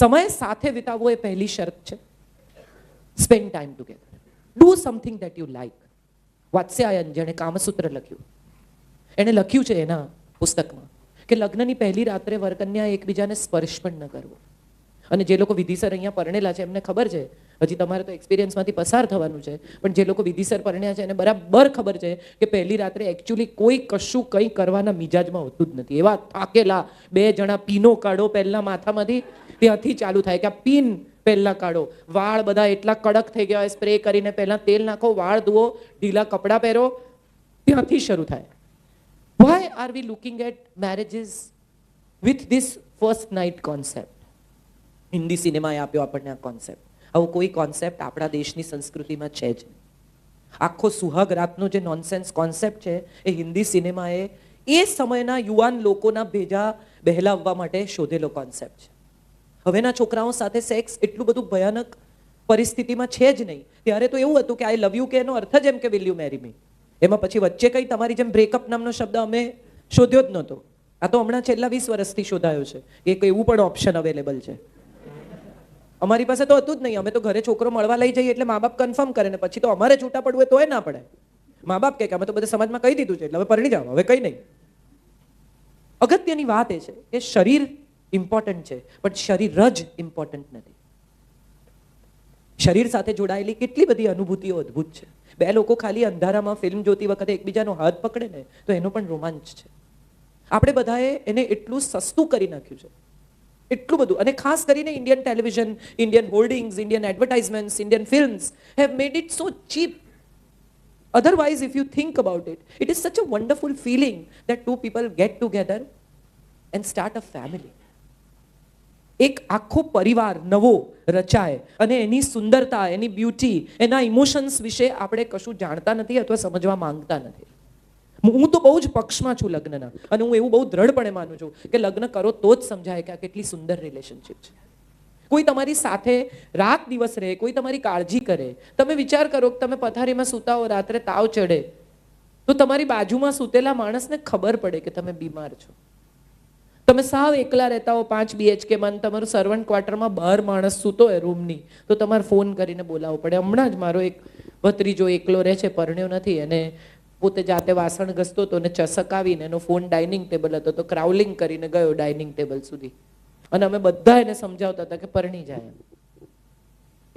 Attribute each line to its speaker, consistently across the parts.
Speaker 1: સમય સાથે વિતાવવો એ પહેલી શરત છે. Spend time together do something that you like Vatsyayana, જેણે કામસૂત્ર લખ્યું. એણે લખ્યું છે એના પુસ્તકમાં કે લગ્નની પહેલી રાત્રે વરકન્યા એકબીજાને સ્પર્શ પણ ન કરવો. અને જે લોકો વિધિસર અહીંયા પરણેલા છે, એમને ખબર છે, હજી તમારે તો એક્સપિરિયન્સમાંથી પસાર થવાનું છે, પણ જે લોકો વિધિસર પરણ્યા છે, એને બરાબર ખબર છે કે પહેલી રાત્રે એકચ્યુઅલી કોઈ કશું કંઈ કરવાના મિજાજમાં હોતું જ નથી. એવા થાકેલા બે જણા પીનો કાઢો પહેલાં માથામાંથી ત્યાંથી ચાલુ થાય કે આ પીન પહેલાં કાઢો. વાળ બધા એટલા કડક થઈ ગયા હોય, સ્પ્રે કરીને પહેલાં તેલ નાખો, વાળ ધુઓ, ઢીલા કપડાં પહેરો, ત્યાંથી શરૂ થાય. Why are we looking at marriages with this first night concept Hindi સિનેમાએ આપ્યો આપણને આ કોન્સેપ્ટ આવો કોઈ કોન્સેપ્ટ આપણા દેશની સંસ્કૃતિમાં છે જ આખો સુહાગ રાતનો જે નોનસેન્સ કોન્સેપ્ટ છે, એ હિન્દી સિનેમાએ એ સમયના યુવાન લોકોના ભેજા બહેલાવવા માટે શોધેલો કોન્સેપ્ટ છે. હવેના છોકરાઓ સાથે સેક્સ એટલું બધું ભયાનક પરિસ્થિતિમાં છે જ નહીં. ત્યારે તો એવું હતું કે આઈ લવ યુ કે એનો અર્થ જ એમ કે વિલ યુ મેરી મી એમાં પછી વચ્ચે કંઈ તમારી જેમ બ્રેકઅપ નામનો શબ્દ અમે શોધ્યો જ નહોતો. આ તો હમણાં છેલ્લા વીસ વર્ષથી શોધાયો છે કે એક એવું પણ ઓપ્શન અવેલેબલ છે. અમારી પાસે તો હતું જ નહીં. અમે તો ઘરે છોકરો મળવા લઈ જઈએ એટલે મા બાપ કન્ફર્મ કરે ને પછી તો અમારે છૂટા પડવું હોય તોય ના પડે. મા બાપ કે અમે તો બધા સમાજમાં કહી દીધું છે એટલે હવે પરણી જાઓ. હવે કંઈ નહીં. અગત્યની વાત એ છે કે શરીર ઇમ્પોર્ટન્ટ છે. પણ શરીર જ ઇમ્પોર્ટન્ટ નથી. શરીર સાથે જોડાયેલી કેટલી બધી અનુભૂતિઓ અદ્ભુત છે. બે લોકો ખાલી અંધારામાં ફિલ્મ જોતી વખતે એકબીજાનો હાથ પકડે ને, તો એનો પણ રોમાંચ છે. આપણે બધાએ એને એટલું સસ્તું કરી નાખ્યું છે. એટલું બધું. અને ખાસ કરીને Indian television Indian hoardings Indian advertisements Indian films have made it so cheap otherwise if you think about it it is such a wonderful feeling that two people get together and start a family. એક આખો પરિવાર નવો રચાય અને એની સુંદરતા, એની beauty એના emotions વિશે આપણે કશું જાણતા નથી અથવા સમજવા માંગતા નથી. હું તો બહુ જ પક્ષમાં છું લગ્નના અને હું એવું બહુ દ્રઢપણે માનું છું કે લગ્ન કરો તો જ સમજાય કે આ કેટલી સુંદર રિલેશનશિપ છે. કોઈ તમારી સાથે રાત દિવસ રહે, કોઈ તમારી કાળજી કરે. તમે વિચાર કરો કે તમે પથારીમાં સૂતા હો રાત્રે તાવ ચડે. તો તમારી બાજુમાં સૂતેલા માણસને ખબર પડે કે તમે બીમાર છો. તમે સાવ એકલા રહેતા હો, પાંચ બીએચકે માં તમારું સર્વન્ટ ક્વાર્ટરમાં બાર માણસ સૂતો હોય રૂમની તો તમારે ફોન કરીને બોલાવવો પડે હમણાં જ મારો એક ભત્રીજો એકલો રહે છે, પરણ્યો નથી અને પોતે જાતે વાસણ ઘસતો હતો ને ચસક આવીને એનો ફોન ડાઇનિંગ ટેબલ હતો, તો ક્રાઉલિંગ કરીને ગયો ડાઇનિંગ ટેબલ સુધી અને અમે બધા એને સમજાવતા હતા કે પરણી જાય એમ.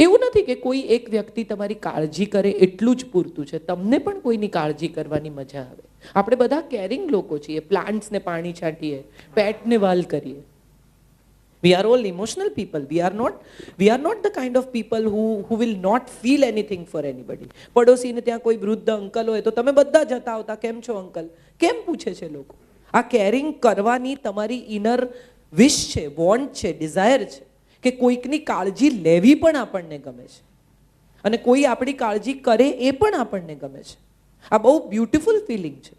Speaker 1: એવું નથી કે કોઈ એક વ્યક્તિ તમારી કાળજી કરે એટલું જ પૂરતું છે. તમને પણ કોઈની કાળજી કરવાની મજા આવે. આપણે બધા કેરિંગ લોકો છીએ. પ્લાન્ટ્સને પાણી છાંટીએ પેટને વાલ કરીએ. We are all emotional people we are not we are not the kind of people who who will not feel anything for anybody પડોશીને ત્યાં કોઈ વૃદ્ધ અંકલ હોય તો તમે બધા જતા આવતા. કેમ છો અંકલ? કેમ પૂછે છે લોકો? આ કેરિંગ કરવાની તમારી ઇનર વિશ છે વોન્ટ છે ડિઝાયર છે. કે કોઈકની કાળજી લેવી પણ આપણને ગમે છે. અને કોઈ આપણી કાળજી કરે એ પણ આપણને ગમે છે. આ બહુ બ્યુટિફુલ ફિલિંગ છે.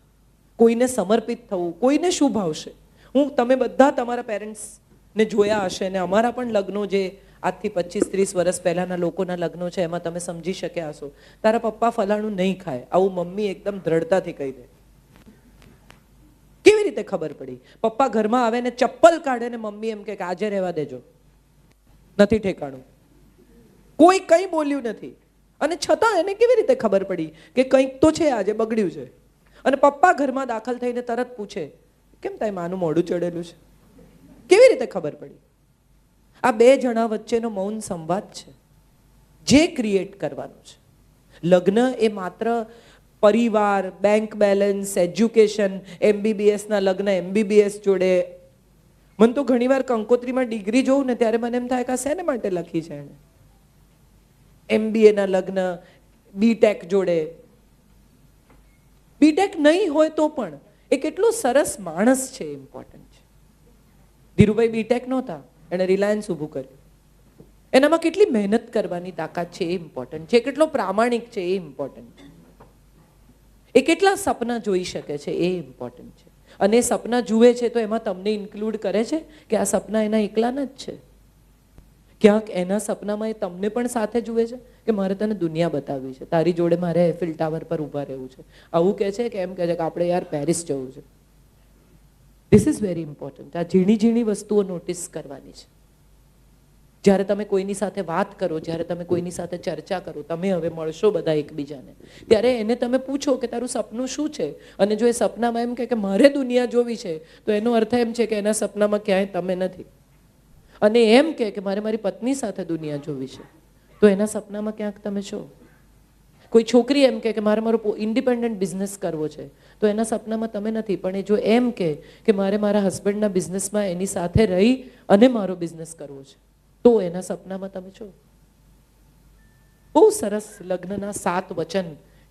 Speaker 1: કોઈને સમર્પિત થવું, કોઈને શું ભાવશે હું, તમે બધા તમારા પેરેન્ટ્સને જોયા હશે ને અમારા પણ લગ્નો જે આજથી પચીસ ત્રીસ વર્ષ પહેલાંના લોકોના લગ્નો છે, એમાં તમે સમજી શક્યા હશો. તારા પપ્પા ફલાણું નહીં ખાય. આવું મમ્મી એકદમ દ્રઢતાથી કહી દે. કેવી રીતે ખબર પડી? પપ્પા ઘરમાં આવે ને ચપ્પલ કાઢે ને મમ્મી એમ કે કે આજે રહેવા દેજો. નથી ઠેકાણું. કોઈ કંઈ બોલ્યું નથી. અને છતાં એને કેવી રીતે ખબર પડી કે કંઈક તો છે આજે, બગડ્યું છે. અને પપ્પા ઘરમાં દાખલ થઈને તરત પૂછે, કેમ તાય માનું મોઢું ચડેલું છે? કેવી રીતે ખબર પડી? આ બે જણા વચ્ચેનો મૌન સંવાદ છે, જે ક્રિએટ કરવાનું છે. લગ્ન એ માત્ર પરિવાર બેંક બેલેન્સ એજ્યુકેશન એમબીબીએસના લગ્ન એમબીબીએસ જોડે મને તો ઘણીવાર કંકોત્રીમાં ડિગ્રી જોઉં ને ત્યારે મને એમ થાય કે શેને માટે લખી છે એણે? એમબીએના લગ્ન બીટેક જોડે. બીટેક નહીં હોય તો પણ એ કેટલો સરસ માણસ છે ઇમ્પોર્ટન્ટ છે. ધીરુભાઈ બીટેક નહોતા, એણે રિલાયન્સ ઊભું કર્યું. એનામાં કેટલી મહેનત કરવાની તાકાત છે એ ઇમ્પોર્ટન્ટ છે કેટલો પ્રામાણિક છે એ ઇમ્પોર્ટન્ટ છે. એ કેટલા સપના જોઈ શકે છે એ ઇમ્પોર્ટન્ટ છે. અને સપના જુએ છે તો એમાં તમને ઇન્ક્લુડ કરે છે કે આ સપના એના એકલાના જ છે? ક્યાંક એના સપનામાં એ તમને પણ સાથે જુએ છે કે મારે તને દુનિયા બતાવવી છે? તારી જોડે મારે એફિલ ટાવર પર ઊભા રહેવું છે. આવું કહે છે કે એમ કહે છે કે આપણે યાર પેરિસ જવું છે. ધીસ ઇઝ વેરી ઇમ્પોર્ટન્ટ આ ઝીણી ઝીણી વસ્તુઓ નોટિસ કરવાની છે. જ્યારે તમે કોઈની સાથે વાત કરો, જ્યારે તમે કોઈની સાથે ચર્ચા કરો, તમે હવે મળશો બધા એકબીજાને. ત્યારે એને તમે પૂછો કે તારું સપનું શું છે? અને જો એ સપનામાં એમ કહે કે મારે દુનિયા જોવી છે, તો એનો અર્થ એમ છે કે એના સપનામાં ક્યાંય તમે નથી. અને એમ કહે કે મારે મારી પત્ની સાથે દુનિયા જોવી છે, તો એના સપનામાં ક્યાંક તમે છો? કોઈ છોકરી એમ કહે કે મારે મારો ઇન્ડિપેન્ડન્ટ બિઝનેસ કરવો છે, તો એના સપનામાં તમે નથી. પણ એ જો એમ કહે કે મારે મારા હસબન્ડના બિઝનેસમાં એની સાથે રહી અને મારો બિઝનેસ કરવો છે. તો એના સપનામાં તમે છો? બહુ સરસ લગ્નના સાત વચન.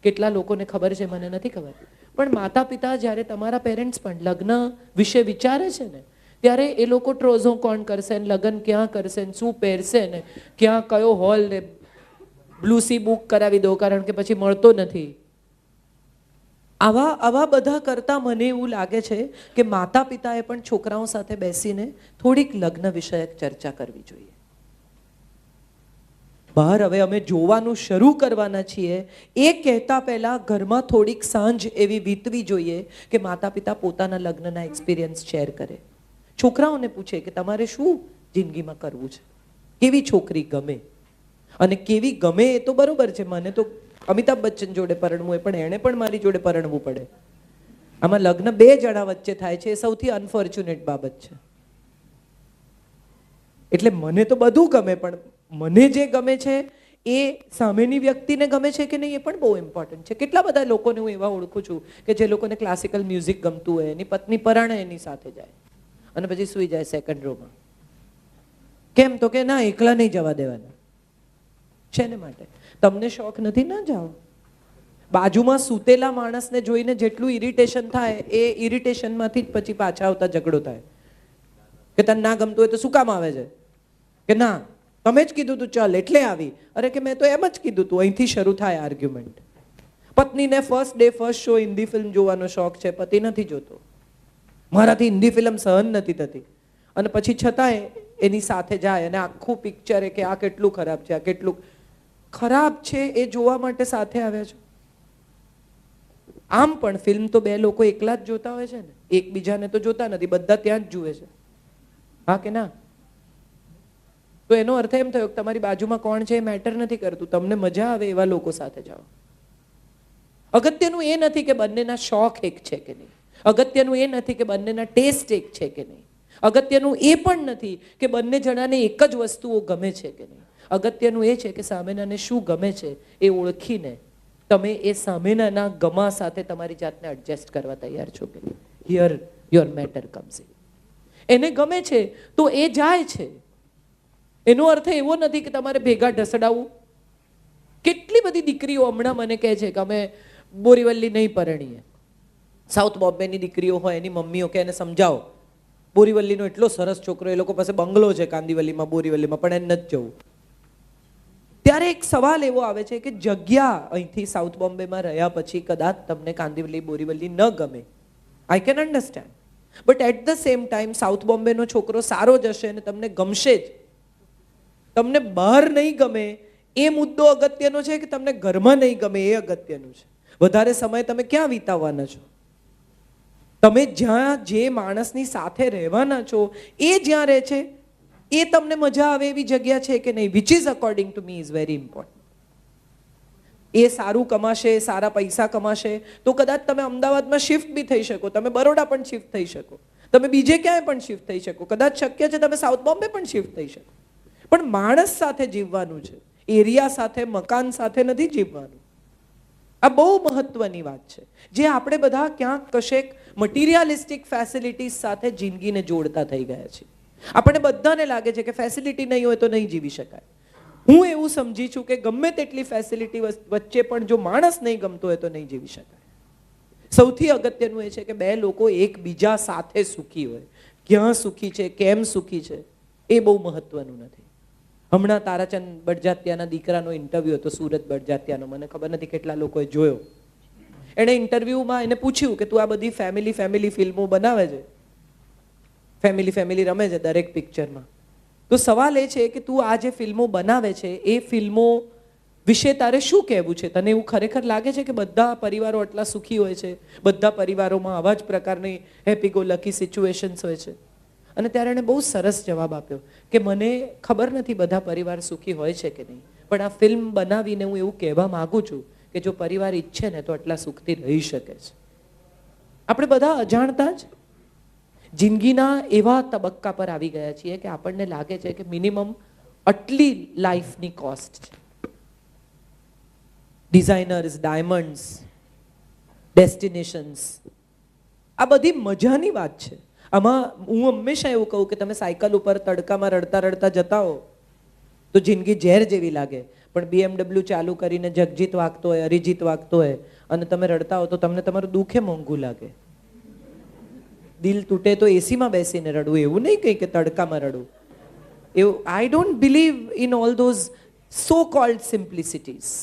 Speaker 1: કેટલા લોકોને ખબર છે મને નથી ખબર. પણ માતા પિતા જ્યારે તમારા પેરેન્ટ્સ પણ લગ્ન વિશે વિચારે છે ને, ત્યારે એ લોકો ટ્રોઝો કોણ કરશે ને, લગ્ન ક્યાં કરશે ને, શું પહેરશે ને, ક્યાં કયો હોલ ને બ્લુસી બુક કરાવી દો, કારણ કે પછી મળતો નથી. આવા આવા બધા કરતાં મને એવું લાગે છે કે માતા પિતાએ પણ છોકરાઓ સાથે બેસીને થોડીક લગ્ન વિષયક ચર્ચા કરવી જોઈએ. બહાર હવે અમે જોવાનું શરૂ કરવાના છીએ. એ કહેતા પહેલાં ઘરમાં થોડીક સાંજ એવી વીતવી જોઈએ કે માતા પિતા પોતાના લગ્નના એક્સપિરિયન્સ શેર કરે. છોકરાઓને પૂછે કે તમારે શું જિંદગીમાં કરવું છે? કેવી છોકરી ગમે? અને કેવી ગમે એ તો બરોબર છે. મને તો અમિતાભ બચ્ચન જોડે પરણવું હોય, પણ એણે પણ મારી જોડે પરણવું પડે. આમાં લગ્ન બે જણા વચ્ચે થાય છે. એ સૌથી અનફોર્ચ્યુનેટ બાબત છે. એટલે મને તો બધું ગમે, પણ મને જે ગમે છે, એ સામેની વ્યક્તિને ગમે છે કે નહીં એ પણ બહુ ઇમ્પોર્ટન્ટ છે. કેટલા બધા લોકોને હું એવા ઓળખું છું કે જે લોકોને ક્લાસિકલ મ્યુઝિક ગમતું હોય, એની પત્ની પરાણે એની સાથે જાય અને પછી સૂઈ જાય સેકન્ડ રોમાં કેમ તો કે ના, એકલા નહીં જવા દેવાના. શેને માટે? તમને શોખ નથી? ના જાઓ. બાજુમાં સૂતેલા માણસને જોઈને જેટલું ઇરિટેશન થાય, એ ઇરિટેશનમાંથી જ પછી પાછા આવતા ઝઘડો થાય. કે તને ના ગમતું હોય તો શું કામ આવે છે? કે ના તમે જ કીધું તું, ચાલ, એટલે આવી. અરે કે મેં તો એમ જ કીધું તું, અહીંથી શરૂ થાય આર્ગ્યુમેન્ટ પત્નીને first day first show Hindi film જોવાનો શોખ છે, પતિ નથી જોતો. મારાથી હિન્દી ફિલ્મ સહન નથી થતી. અને પછી છતાંય એની સાથે જાય અને આખું પિક્ચર એ કે આ કેટલું ખરાબ છે, આ કેટલું ખરાબ છે એ જોવા માટે સાથે આવ્યા છો. આમ પણ ફિલ્મ તો બે લોકો એકલા જ જોતા હોય છે ને. એકબીજાને તો જોતા નથી, બધા ત્યાં જ જુએ છે. હા કે ના? તો એનો અર્થ એમ થયો કે તમારી બાજુમાં કોણ છે એ મેટર નથી કરતું. તમને મજા આવે એવા લોકો સાથે જાઓ. અગત્યનું એ નથી કે બંનેના શોખ એક છે કે નહીં. અગત્યનું એ નથી કે બંનેના ટેસ્ટ એક છે કે નહીં. અગત્યનું એ પણ નથી કે બંને જણાને એક જ વસ્તુઓ ગમે છે કે નહીં. અગત્યનું એ છે કે સામેનાને શું ગમે છે એ ઓળખીને તમે એ સામેનાના ગમા સાથે તમારી જાતને એડજસ્ટ કરવા તૈયાર છો કે here your matter comes in એને ગમે છે તો એ જાય છે. એનો અર્થ એવો નથી કે તમારે ભેગા ઢસડાવવું. કેટલી બધી દીકરીઓ હમણાં મને કહે છે કે અમે બોરીવલ્લી નહીં પરણીએ. સાઉથ બોમ્બેની દીકરીઓ હોય, એની મમ્મીઓ કે એને સમજાવો. બોરીવલ્લીનો એટલો સરસ છોકરો, એ લોકો પાસે બંગલો છે કાંદીવલ્લીમાં બોરીવલ્લીમાં, પણ એને નથી જવું. ત્યારે એક સવાલ એવો આવે છે કે જગ્યા અહીંથી સાઉથ બોમ્બેમાં રહ્યા પછી કદાચ તમને કાંદીવલી, બોરીવલ્લી ન ગમે. I can understand but at the same time south બોમ્બેનો છોકરો સારો જ હશે અને તમને ગમશે જ. તમને બહાર નહીં ગમે એ મુદ્દો અગત્યનો છે કે તમને ઘરમાં નહીં ગમે એ અગત્યનું છે? વધારે સમય તમે ક્યાં વિતાવવાના છો? તમે જ્યાં જે માણસની સાથે રહેવાના છો, એ જ્યાં રહે છે, એ તમને મજા આવે એવી જગ્યા છે કે નહીં? Which is according to me is very important એ સારું કમાશે, સારા પૈસા કમાશે, તો કદાચ તમે અમદાવાદમાં શિફ્ટ બી થઈ શકો, તમે બરોડા પણ શિફ્ટ થઈ શકો, તમે બીજે ક્યાંય પણ શિફ્ટ થઈ શકો, કદાચ શક્ય છે તમે સાઉથ બોમ્બે પણ શિફ્ટ થઈ શકો. પણ માણસ સાથે જીવવાનું છે. એરિયા સાથે, મકાન સાથે નથી જીવવાનું. આ બહુ મહત્વની વાત છે. જે આપણે બધા ક્યાંક કશેક મટીરિયાલિસ્ટિક ફેસિલિટીઝ સાથે જિંદગીને જોડતા થઈ ગયા છે આપણને બધાને લાગે છે કે ફેસિલિટી નહીં હોય તો નહીં જીવી શકાય. હું એવું સમજી છું કે ગમે તેટલી ફેસિલિટી વચ્ચે પણ જો માણસ નહીં ગમતો હોય તો નહીં જીવી શકાય. સૌથી અગત્યનું એ છે કે બે લોકો એકબીજા સાથે સુખી હોય. ક્યાં સુખી છે, કેમ સુખી છે, એ બહુ મહત્વનું નથી. હમણાં તારાચંદ બડજાત્યાના દીકરાનો ઇન્ટરવ્યૂ હતો, સુરત બડજાત્યાનો મને ખબર નથી કેટલા લોકોએ જોયો. એણે ઇન્ટરવ્યુમાં એને પૂછ્યું કે તું આ બધી ફેમિલી ફેમિલી ફિલ્મો બનાવે છે? ફેમિલી ફેમિલી રમે છે દરેક પિક્ચરમાં તો સવાલ એ છે કે તું આ જે ફિલ્મો બનાવે છે, એ ફિલ્મો વિશે તારે શું કહેવું છે? તને એવું ખરેખર લાગે છે કે બધા પરિવારો આટલા સુખી હોય છે? બધા પરિવારોમાં આવા જ પ્રકારની હેપી ગો લકી સિચ્યુએશન્સ હોય છે? અને ત્યારે એણે બહુ સરસ જવાબ આપ્યો કે મને ખબર નથી બધા પરિવાર સુખી હોય છે કે નહીં. પણ આ ફિલ્મ બનાવીને હું એવું કહેવા માગું છું કે જો પરિવાર ઈચ્છે ને તો આટલા સુખથી રહી શકે છે. આપણે બધા અજાણતા જ જિંદગીના એવા તબક્કા પર આવી ગયા છીએ કે આપણને લાગે છે કે મિનિમમ આટલી લાઈફની કોસ્ટ છે. ડિઝાઇનર્સ, ડાયમંડ્સ, ડેસ્ટિનેશન્સ, આ બધી મજાની વાત છે. આમાં હું હંમેશા એવું કહું કે તમે સાયકલ ઉપર તડકામાં રડતા રડતા જતા હો, તો જિંદગી ઝેર જેવી લાગે. પણ બીએમડબલ્યુ ચાલુ કરીને જગજીત વાગતો હોય, અરિજીત વાગતો હોય, અને તમે રડતા હો તો તમને તમારું દુઃખે મોંઘું લાગે. દિલ તૂટે તો એસીમાં બેસીને રડવું, એવું નહીં કંઈ કે તડકામાં રડવું. એવું I don't believe in all those so called simplicities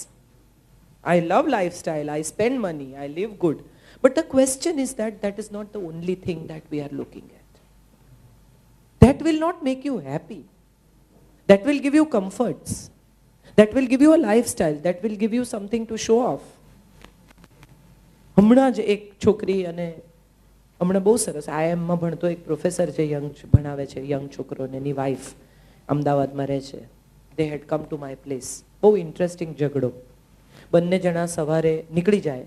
Speaker 1: love love style I spend money I live good. But the question is that that is not the only thing that we are looking at. That will not make you happy. That will give you comforts. That will give you a lifestyle. That will give you something to show off. હમણાં જ એક છોકરી અને હમણાં બહુ સરસ આઈએમમાં ભણતો એક પ્રોફેસર છે યંગ ભણાવે છે યંગ છોકરોને એની વાઈફ અમદાવાદમાં રહે છે they had come to my place બહુ ઇન્ટરેસ્ટિંગ ઝઘડો બંને જણા સવારે નીકળી જાય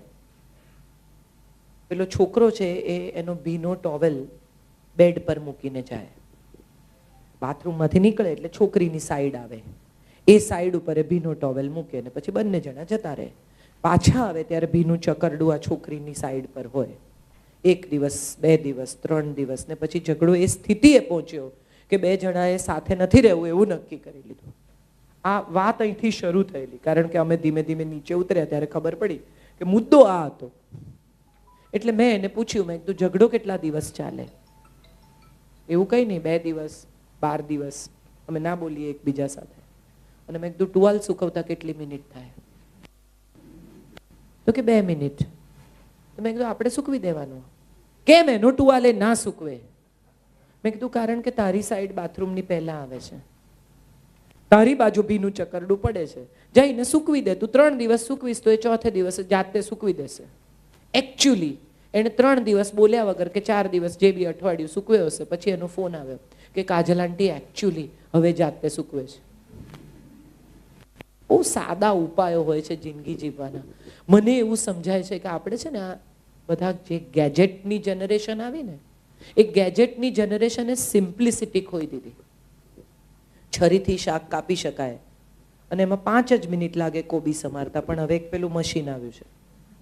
Speaker 1: પેલો છોકરો છે એ એનો ભીનો ટોવેલ બેડ પર મૂકીને જાય. બાથરૂમમાંથી નીકળે એટલે છોકરીની સાઈડ આવે. એ સાઈડ ઉપર ભીનો ટોવેલ મૂકે ને પછી બંને જણા જતા રહે. પાછા આવે ત્યારે ભીનું ચકરડું આ છોકરીની સાઈડ પર હોય. એક દિવસ, બે દિવસ, ત્રણ દિવસ ને પછી ઝઘડો એ સ્થિતિએ પહોંચ્યો કે બે જણાએ સાથે નથી રહેવું એવું નક્કી કરી લીધું. આ વાત અહીંથી શરૂ થયેલી. કારણ કે અમે ધીમે ધીમે નીચે ઉતર્યા ત્યારે ખબર પડી કે મુદ્દો આ હતો. એટલે મેં એને પૂછ્યું, મેં કીધું, ઝઘડો કેટલા દિવસ ચાલે? એવું કંઈ નહીં, બે દિવસ, બાર દિવસ, અમે ના બોલીએ એકબીજા સાથે. અને મેં કીધું, ટુવાલ સુકવતા કેટલી મિનિટ થાય? તો કે, બે મિનિટ. તો મેં કીધું, આપણે સૂકવી દેવાનું. કેમ એનો ટુવાલે ના સૂકવે? મેં કીધું, કારણ કે તારી સાઈડ બાથરૂમની પહેલાં આવે છે. તારી બાજુ ભીનું ચકરડું પડે છે. જઈને સૂકવી દે. તું ત્રણ દિવસ સૂકવીશ તો એ ચોથે દિવસે જાતે સૂકવી દેશે. એકચ્યુઅલી એણે ત્રણ દિવસ બોલ્યા વગર કે ચાર દિવસ જે બી અઠવાડિયું સૂકવ્યો હશે. પછી એનો ફોન આવ્યો કે કાજલ આંટી એકચ્યુઅલી હવે જાતે સૂકવે છે. બહુ સાદા ઉપાયો હોય છે જિંદગી જીવવાના. મને એવું સમજાય છે કે આપણે છે ને આ બધા જે ગેજેટની જનરેશન આવી ને, એ ગેજેટની જનરેશને સિમ્પ્લિસિટી ખોઈ દીધી. છરીથી શાક કાપી શકાય અને એમાં પાંચ જ મિનિટ લાગે કોબી સમારતા, પણ હવે એક પેલું મશીન આવ્યું છે.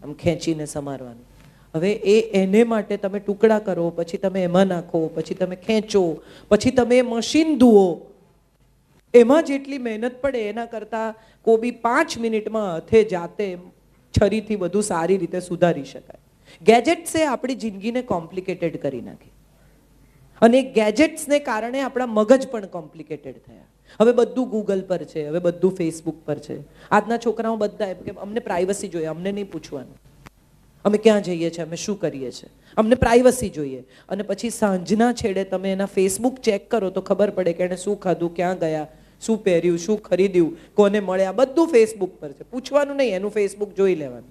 Speaker 1: આમ ખેંચીને સમારવાનું. હવે એ એને માટે તમે ટુકડા કરો, પછી તમે એમાં નાખો, પછી તમે ખેંચો, પછી તમે મશીન ધુઓ. એમાં જેટલી મહેનત પડે, એના કરતાં કોબી પાંચ મિનિટમાં હાથે જાતે છરીથી વધુ સારી રીતે સુધારી શકાય. ગેજેટ્સે આપણી જિંદગીને કોમ્પ્લિકેટેડ કરી નાખી. અને ગેજેટ્સને કારણે આપણા મગજ પણ કોમ્પ્લિકેટેડ થયા. હવે બધું ગૂગલ પર છે, હવે બધું ફેસબુક પર છે. આજના છોકરાઓ બધા એમ કે અમને પ્રાઇવસી જોઈએ, અમને નહીં પૂછવાનું. અમે ક્યાં જઈએ છીએ? અમે શું કરીએ છીએ? અમને પ્રાઇવસી જોઈએ. અને પછી સાંજના છેડે તમે એના ફેસબુક ચેક કરો તો ખબર પડે કે એણે શું ખાધું, ક્યાં ગયા, શું પહેર્યું, શું ખરીદ્યું, કોને મળ્યા? બધું ફેસબુક પર છે. પૂછવાનું નહીં, એનું ફેસબુક જોઈ લેવાનું.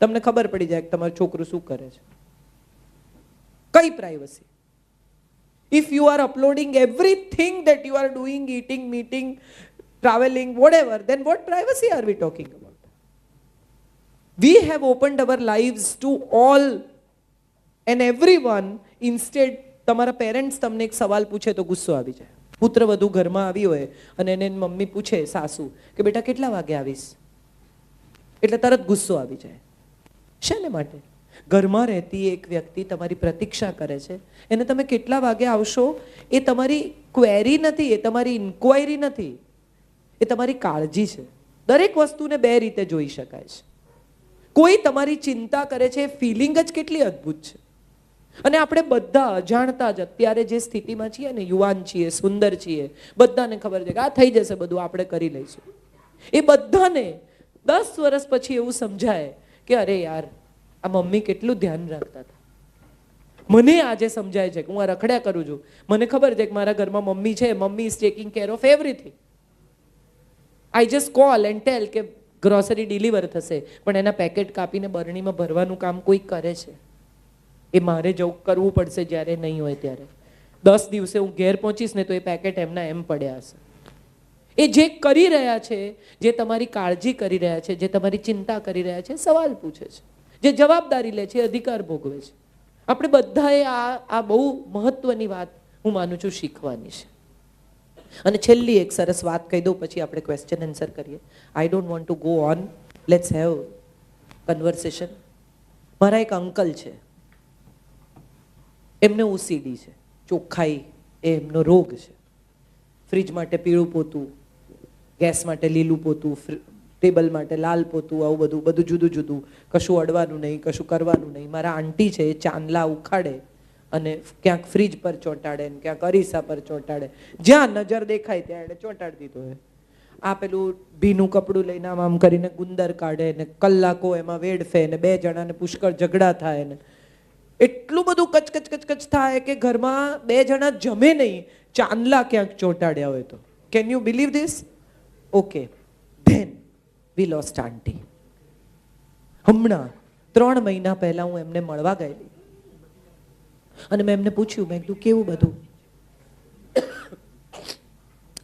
Speaker 1: તમને ખબર પડી જાય કે તમારું છોકરું શું કરે છે. કઈ privacy if you are uploading everything that you are doing eating meeting travelling whatever then what privacy are we talking about? We have opened our lives to all and everyone. Instead, તમારા parents તમને એક સવાલ પૂછે તો ગુસ્સો આવી જાય. પુત્ર વધુ ઘરમાં આવી હોય અને એને મમ્મી પૂછે સાસુ કે બેટા કેટલા વાગે આવીશ? એટલે તરત ગુસ્સો આવી જાય. શેને માટે? ઘરમાં રહેતી એક વ્યક્તિ તમારી પ્રતીક્ષા કરે છે. એને તમે કેટલા વાગે આવશો એ તમારી ક્વેરી નથી એ તમારી ઇન્ક્વાયરી નથી. એ તમારી કાળજી છે. દરેક વસ્તુને બે રીતે જોઈ શકાય છે. કોઈ તમારી ચિંતા કરે છે, એ ફિલિંગ જ કેટલી અદ્ભુત છે. અને આપણે બધા અજાણતા જ અત્યારે જે સ્થિતિમાં છીએ ને, યુવાન છીએ, સુંદર છીએ, બધાને ખબર છે કે આ થઈ જશે બધું, આપણે કરી લઈશું. એ બધાને દસ વર્ષ પછી એવું સમજાય કે અરે યાર, આ મમ્મી કેટલું ધ્યાન રાખતા હતા. મને આજે સમજાય છે કે હું આ રખડ્યા કરું છું. મને ખબર છે કે મારા ઘરમાં મમ્મી છે, mummy is taking care of everything I just call and tell કે ગ્રોસરી ડિલિવર થશે. પણ એના પેકેટ કાપીને બરણીમાં ભરવાનું કામ કોઈ કરે છે? એ મારે જવું કરવું પડશે જ્યારે નહીં હોય ત્યારે. દસ દિવસે હું ઘેર પહોંચીશ ને તો એ પેકેટ એમના એમ પડ્યા હશે. એ જે કરી રહ્યા છે, જે તમારી કાળજી કરી રહ્યા છે, જે તમારી ચિંતા કરી રહ્યા છે, સવાલ પૂછે છે. જે જવાબદારી લે છે અધિકાર ભોગવે છે. આપણે બધાએ આ આ બહુ મહત્વની વાત હું માનું છું શીખવાની છે. અને છેલ્લી એક સરસ વાત કહી દઉં, પછી આપણે ક્વેશ્ચન આન્સર કરીએ. I don't want to go on let's have conversation મારા એક અંકલ છે. એમને ઓસીડી છે. ચોખ્ખાઈ એ એમનો રોગ છે. ફ્રીજ માટે પીળું પોતું ગેસ માટે લીલું પોતું ટેબલ માટે લાલ પોતું, આવું બધું બધું જુદું જુદું. કશું અડવાનું નહીં, કશું કરવાનું નહીં. મારા આંટી છે, એ ચાંદલા ઉખાડે. અને ક્યાંક ફ્રીજ પર ચોંટાડે ને ક્યાંક અરીસા પર ચોંટાડે. જ્યાં નજર દેખાય ત્યાં એને ચોંટાડી દીધો હોય. આ પેલું ભીનું કપડું લઈને આમ આમ કરીને ગુંદર કાઢે ને કલાકો એમાં વેડફે ને બે જણાને પુષ્કળ ઝઘડા થાય ને. એટલું બધું કચ કચ કચ કચ થાય કે ઘરમાં બે જણા જમે નહીં, ચાંદલા ક્યાંક ચોંટાડ્યા હોય તો. Can you believe this okay then we lost aunty હમણાં ત્રણ મહિના પહેલા હું એમને મળવા ગયેલી. અને મેં એમને પૂછ્યું, મેં કીધું, કેવું બધું?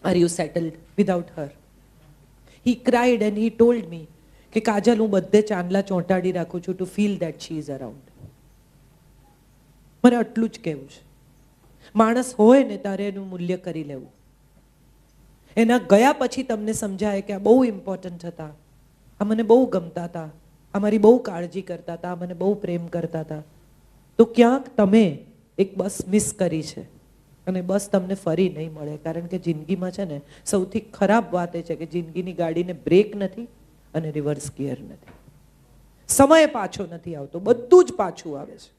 Speaker 1: Are you settled without her he cried and he told me કે કાજલ, હું બધે ચાંદલા ચોંટાડી રાખું છું to feel that she is around મને આટલું જ કહેવું છે. માણસ હોય ને તારે એનું મૂલ્ય કરી લેવું. એના ગયા પછી તમને સમજાય કે આ બહુ ઇમ્પોર્ટન્ટ હતા. આ મને બહુ ગમતા હતા. આ મારી બહુ કાળજી કરતા હતા. આ મને બહુ પ્રેમ કરતા હતા. તો ક્યાંક તમે એક બસ મિસ કરી છે અને બસ તમને ફરી નહીં મળે. કારણ કે જિંદગીમાં છે ને, સૌથી ખરાબ વાત એ છે કે જિંદગીની ગાડીને બ્રેક નથી અને રિવર્સ ગિયર નથી. સમય પાછો નથી આવતો. બધું જ પાછું આવે છે.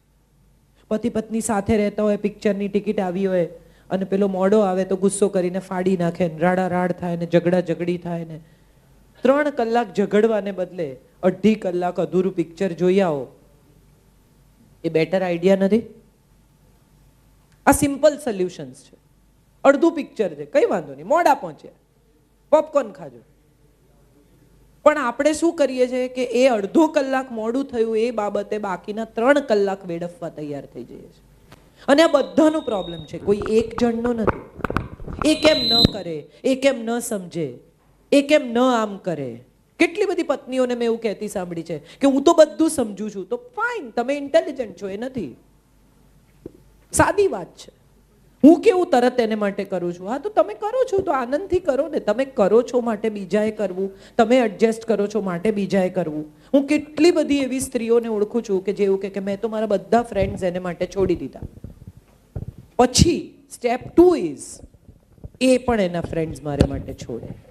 Speaker 1: પતિ પત્ની સાથે રહેતા હોય, પિક્ચરની ટિકિટ આવી હોય અને પેલો મોડો આવે તો ગુસ્સો કરીને ફાડી નાખે ને રાડા રાડ થાય ને ઝઘડા ઝઘડી થાય ને. ત્રણ કલાક ઝઘડવાને બદલે અઢી કલાક અધૂરું પિક્ચર જોઈ આવો. એ બેટર આઈડિયા નથી? આ સિમ્પલ સોલ્યુશન્સ છે. અડધું પિક્ચર છે. કઈ વાંધો નહીં. મોડા પહોંચે પોપકોર્ન ખાજો. પણ આપણે શું કરીએ છીએ કે એ અડધો કલાક મોડું થયું, એ બાબતે બાકીના ત્રણ કલાક વેડફવા તૈયાર થઈ જઈએ છીએ. અને આ બધાનો પ્રોબ્લેમ છે. કોઈ એક જણનો નથી. એ કેમ ન કરે? એ કેમ ન સમજે? એ કેમ ન આમ કરે? કેટલી બધી પત્નીઓને મેં એવું કહેતી સાંભળી છે કે હું તો બધું સમજુ છું. તો ફાઇન તમે ઇન્ટેલિજન્ટ છો, એ નથી. સાદી વાત છે. હું કેવું તરત એને માટે કરું છું? હા, તો તમે કરો છો, તો આનંદથી કરો ને. તમે કરો છો માટે બીજાએ કરવું. તમે એડજસ્ટ કરો છો માટે બીજાએ કરવું. હું કેટલી બધી એવી સ્ત્રીઓને ઓળખું છું કે જેવું કે કે મેં તો મારા બધા ફ્રેન્ડ્સ એને માટે છોડી દીધા. પછી સ્ટેપ ટુ ઇઝ એ પણ એના ફ્રેન્ડ્સ મારે માટે છોડે.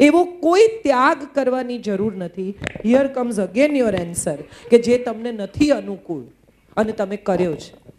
Speaker 1: એવો કોઈ ત્યાગ કરવાની જરૂર નથી. Here comes again your answer કે જે તમને નથી અનુકૂળ, અને તમે કર્યો છે.